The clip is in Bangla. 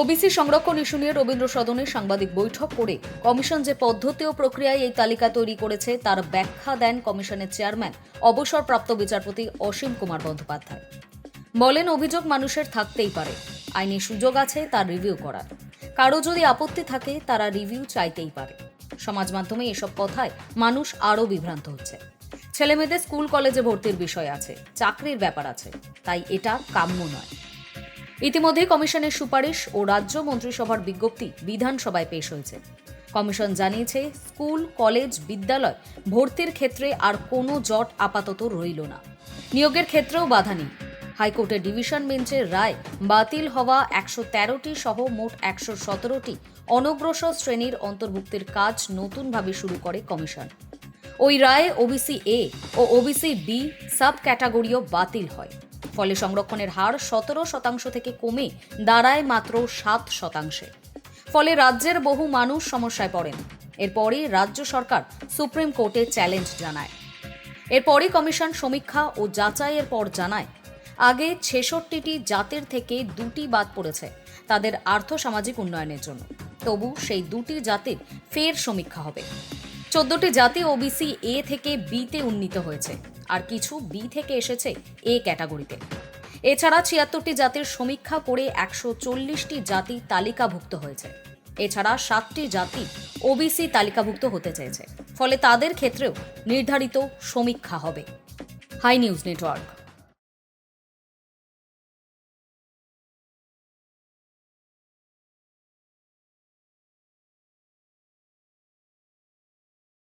ওবিসি সংরক্ষণ ইস্যু নিয়ে রবীন্দ্র সদনে সাংবাদিক বৈঠক করে কমিশন যে পদ্ধতি ও প্রক্রিয়ায় এই তালিকা তৈরি করেছে, তার ব্যাখ্যা দেন কমিশনের চেয়ারম্যান, অবসরপ্রাপ্ত বিচারপতি অসীম কুমার বন্দ্যোপাধ্যায়। বলেন, অভিযোগ মানুষের থাকতেই পারে। আইনি সুযোগ আছে, তার রিভিউ করার। কারও যদি আপত্তি থাকে, তারা রিভিউ চাইতেই পারে। সমাজ মাধ্যমে এসব কথায় মানুষ আরও বিভ্রান্ত হচ্ছে। ছেলেমেয়েদের স্কুল, কলেজে ভর্তির বিষয় আছে, চাকরির ব্যাপার আছে, তাই এটা কাম্য নয়। ইতিমধ্যে কমিশনের সুপারিশ ও রাজ্য মন্ত্রিসভার বিজ্ঞপ্তি বিধানসভায় পেশ হয়েছে। কমিশন জানিয়েছে, স্কুল, কলেজ, বিদ্যালয় ভর্তির ক্ষেত্রে আর কোনো জট আপাতত রইল না। নিয়োগের ক্ষেত্রেও বাধা নেই। হাইকোর্টের ডিভিশন বেঞ্চের রায় বাতিল হওয়া একশো তেরোটি সহ মোট একশো সতেরোটি অনগ্রসর শ্রেণির অন্তর্ভুক্তির কাজ নতুনভাবে শুরু করে কমিশন। ওই রায়ে ওবিসি এ ও ওবিসি বি সাব ক্যাটাগরিও বাতিল হয়। ফলে সংরক্ষণের হার সতেরো শতাংশ থেকে কমে দাঁড়ায় মাত্র সাত শতাংশে। ফলে রাজ্যের বহু মানুষ সমস্যায় পড়েন। এরপরই রাজ্য সরকার সুপ্রিম কোর্টে চ্যালেঞ্জ জানায়। এরপরই কমিশন সমীক্ষা ও যাচাইয়ের পর জানায়, আগে ছেষট্টিটি জাতের থেকে দুটি বাদ পড়েছে তাদের আর্থসামাজিক উন্নয়নের জন্য। তবু সেই দুটি জাতির ফের সমীক্ষা হবে। চোদ্দটি জাতি ওবিসি এ থেকে বিতে উন্নীত হয়েছে, আর কিছু বি থেকে এসেছে এ ক্যাটাগরিতে। এছাড়া ছিয়াত্তরটি জাতির সমীক্ষা করে একশো চল্লিশটি জাতি তালিকাভুক্ত হয়েছে। এছাড়া সাতটি জাতি ওবিসি তালিকাভুক্ত হতে চেয়েছে, ফলে তাদের ক্ষেত্রেও নির্ধারিত সমীক্ষা হবে। Hi news network.